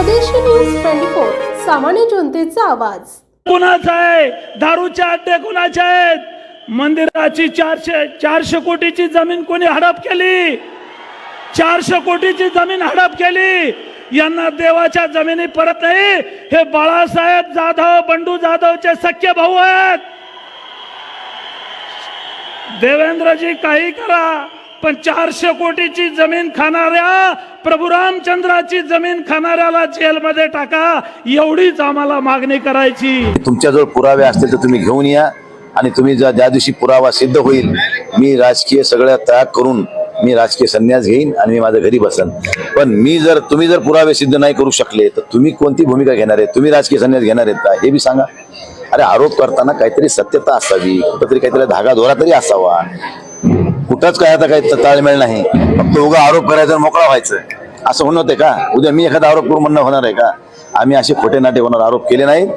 स्वदेशी news twenty four सामान्य जनतेचा आवाज. कुणाचा आहे? दारूचे अड्डे कुणाचे आहेत? मंदिराची चारशे चारशे कोटीची जमीन कोणी हडप केली? चारशे कोटीची जमीन हडप केली? यांना देवाच्या जमिनी परत नाही. हे बाळासाहेब जाधव बंडू जाधवचे सख्य भाऊ आहेत. देवेंद्रजी काही करा. पण चारशे कोटीची जमीन खाणाऱ्या प्रभू रामचंद्राची जमीन खाणाऱ्याला जेलमध्ये टाका एवढीच आम्हाला मागणी करायची. तुमच्याजवळ पुरावे असतील तर तुम्ही घेऊन या आणि तुम्ही ज्या ज्या दिवशी पुरावा सिद्ध होईल मी राजकीय सगळ्या त्याग करून मी राजकीय संन्यास घेईन आणि मी माझ्या घरी बसन. पण मी जर तुम्ही जर पुरावे सिद्ध नाही करू शकले तर तुम्ही कोणती भूमिका घेणार आहे? तुम्ही राजकीय संन्यास घेणार आहेत का? हे बी सांगा. अरे आरोप करताना काहीतरी सत्यता असावी. कुठंतरी काहीतरी धागा धोरा तरी असावा. कुठंच काय आता काही ताळमेळ नाही. फक्त उगा आरोप करायचा मोकळा व्हायचं. असं होणं होते का? उद्या मी एखादा आरोप करून म्हणणं होणार आहे का? आम्ही असे खोटे नाटे होणार आरोप केले नाहीत.